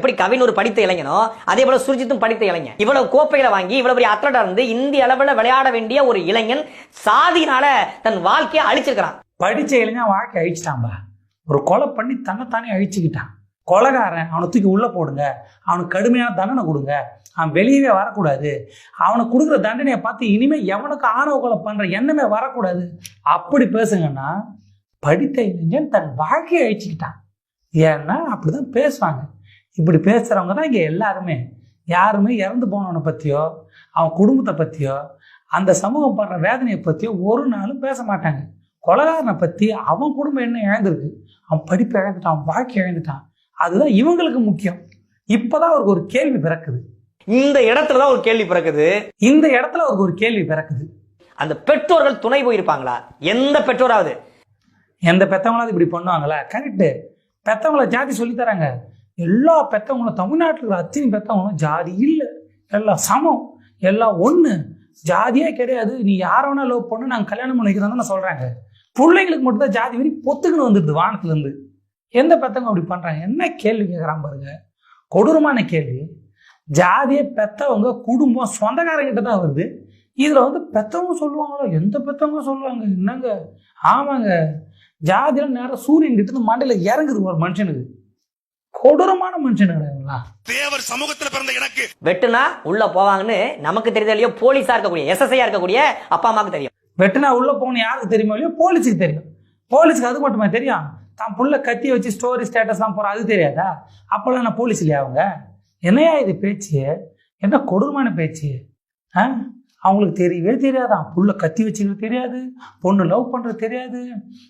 எப்படி கவின் ஒரு படித்த இளைஞனோ அதே போல சுர்ஜித்தும் படித்த இளைஞன். இவ்வளவு கோப்பைகளை வாங்கி இவ்வளவு பெரிய அத்லட்டா இருந்து இந்திய அளவில் விளையாட வேண்டிய ஒரு இளைஞன் சாதியினால தன் வாழ்க்கையை அழிச்சிருக்கிறான். படிச்ச இளைஞன் வாழ்க்கை அழிச்சிட்டான்பா. ஒரு கொலை பண்ணி தன்னைத்தானே அழிச்சுக்கிட்டான். கொலைகாரன் அவனை தூக்கி உள்ள போடுங்க. அவனுக்கு கடுமையான தண்டனை கொடுங்க. அவன் வெளியவே வரக்கூடாது. அவனுக்கு கொடுக்குற தண்டனையை பார்த்து இனிமே எவனுக்கு ஆணவ கொலை பண்ற எண்ணமே வரக்கூடாது. அப்படி பேசுங்கன்னா படித்த இளைஞன் தன் வாழ்க்கையை அழிச்சுக்கிட்டான். ஏன்னா அப்படிதான் பேசுவாங்க. இப்படி பேசுறவங்க தான் இங்க எல்லாருமே. யாருமே இறந்து போனவனை பத்தியோ அவன் குடும்பத்தை பத்தியோ அந்த சமூகம் படுற வேதனையை பத்தியோ ஒரு நாளும் பேச மாட்டாங்க. கொலகாரனை பத்தி அவன் குடும்பம் என்ன இழந்திருக்கு? அவன் படிப்பு இழந்துட்டான் அவன் வாழ்க்கை இழந்துட்டான். அதுதான் இவங்களுக்கு முக்கியம். இப்பதான் அவருக்கு ஒரு கேள்வி பிறக்குது. இந்த இடத்துல தான் ஒரு கேள்வி பிறக்குது. இந்த இடத்துல அவருக்கு ஒரு கேள்வி பிறக்குது. அந்த பெற்றோர்கள் துணை போயிருப்பாங்களா? எந்த பெற்றோராவது? எந்த பெத்தவங்களாவது இப்படி பண்ணுவாங்களா? கரெக்டு பெத்தவங்கள ஜாதி சொல்லித் தராங்க. எல்லா பெத்தவங்களும் தமிழ்நாட்டில் இருக்கிற அத்தனை பெத்தவங்களும் ஜாதி இல்லை. எல்லாம் சமம். எல்லாம் ஒன்று ஜாதியே கிடையாது. நீ யார வேணா லவ் பண்ணு நாங்கள் கல்யாணம் பண்ணிக்கிறோம் தான் சொல்கிறாங்க பிள்ளைங்களுக்கு மட்டும்தான் ஜாதி வரி பொத்துக்குன்னு வந்துடுது வானத்துலேருந்து எந்த பெத்தவங்க அப்படி பண்ணுறாங்க என்ன கேள்வி கேட்குறான் பாருங்க. கொடூரமான கேள்வி. ஜாதியை பெத்தவங்க குடும்பம் சொந்தக்காரங்கிட்ட தான் வருது. இதில் வந்து பெத்தவங்க சொல்லுவாங்களோ? எந்த பெத்தவங்க சொல்லுவாங்க என்னங்க? ஆமாங்க. ஜாதியில் நேரம் சூரியன் கிட்ட மண்டையில் இறங்குது ஒரு மனுஷனுக்கு. கொடூரமான மனுஷனுங்களா தேவர் சமூகத்துல பிறந்த எனக்கு. வெட்டுனா உள்ள போவாங்கன்னு நமக்கு தெரியுதோ போலீஸா இருக்கக்கூடிய எஸ்எஸ்ஐயா இருக்கக்கூடிய அப்பா அம்மாவுக்கு தெரியும். வெட்டினா உள்ள போகணும் யாருக்கு தெரியுமோ இல்லையோ போலீஸுக்கு தெரியும். போலீஸுக்கு அது மட்டுமே தெரியும்? தான் புள்ள கத்தி வச்சு ஸ்டோரி ஸ்டேட்டஸ்லாம் போகிற அது தெரியாதா? அப்போல்லாம் நான் போலீஸ் இல்லையா அவங்க? என்னையா இது பேச்சு? என்ன கொடூரமான பேச்சு? ஆ? அவங்களுக்கு தெரியவே தெரியாதான் புள்ள கத்தி வச்சுக்கிறது தெரியாது பொண்ணு லவ் பண்ணுறது தெரியாது.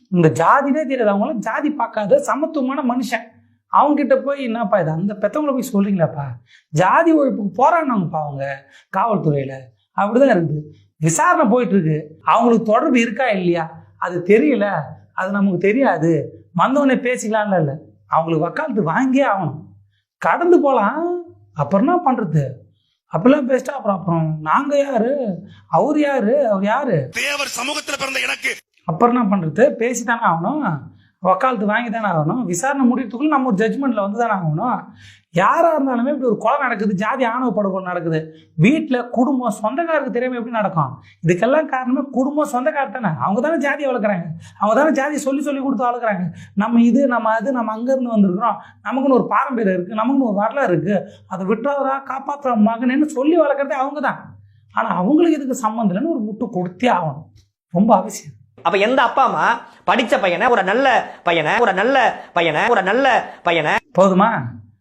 இந்த ஜாதினே தெரியாது. அவங்களாம் ஜாதி பார்க்காத சமத்துவமான மனுஷன். அவங்க கிட்ட போய் என்னப்பா இது? அந்த பெத்தவங்கள போய் சொல்றீங்களாப்பா? ஜாதி ஒழிப்புக்கு போராடினவங்கப்பா அவங்க காவல்துறையில. அப்படிதான் இருக்குது விசாரணை போயிட்டு இருக்கு அவங்களுக்கு தொடர்பு இருக்கா இல்லையா? அது தெரியல. அது நமக்கு தெரியாது. வந்தவொடனே பேசிக்கலாம்ல இல்லை. அவங்களுக்கு வக்காலத்து வாங்கியே ஆகணும். கடந்து போகலாம் அப்புறம் என்ன பண்ணுறது அப்படிலாம் பேசிட்டா அப்புறம் அப்புறம் நாங்கள் யாரு? அவர் யாரு? அவர் யாரு? தேவர் சமூகத்துல பிறந்த எனக்கு. அப்புறம் என்ன பண்ணுறது பேசி தானே ஆகணும். வக்காலத்து வாங்கி தானே ஆகணும். விசாரணை முடியறதுக்குள்ள நம்ம ஒரு ஜட்ஜ்மெண்ட்டில் வந்து தானே ஆகணும். யாராக இருந்தாலுமே இப்படி ஒரு கொலை நடக்குது ஜாதி ஆணவ படுகொலை நடக்குது. வீட்டில் குடும்பம் சொந்தக்காருக்கு தெரியாமல் எப்படி நடக்கும்? இதுக்கெல்லாம் காரணமே குடும்பம் சொந்தக்கார் தானே. அவங்க தானே ஜாதியை வளர்க்குறாங்க. அவங்க தானே ஜாதியை சொல்லி சொல்லி கொடுத்து வளர்க்குறாங்க. நம்ம இது நம்ம அது நம்ம அங்கேருந்து வந்திருக்கிறோம். நமக்குன்னு ஒரு பாரம்பரியம் இருக்குது நமக்குன்னு ஒரு வரலாறு இருக்குது அதை விட்டுறதா காப்பாற்றுற மகனேன்னு சொல்லி வளர்க்குறதே அவங்க தான். ஆனால் அவங்களுக்கு இதுக்கு சம்மந்தம் இல்லைன்னு ஒரு முட்டு கொடுத்தே ஆகணும். ரொம்ப அவசியம். அப்ப எந்த அப்பா அம்மா படிச்ச பையனை ஒரு நல்ல பையனை ஒரு நல்ல பையனை ஒரு நல்ல பையனை போதுமா?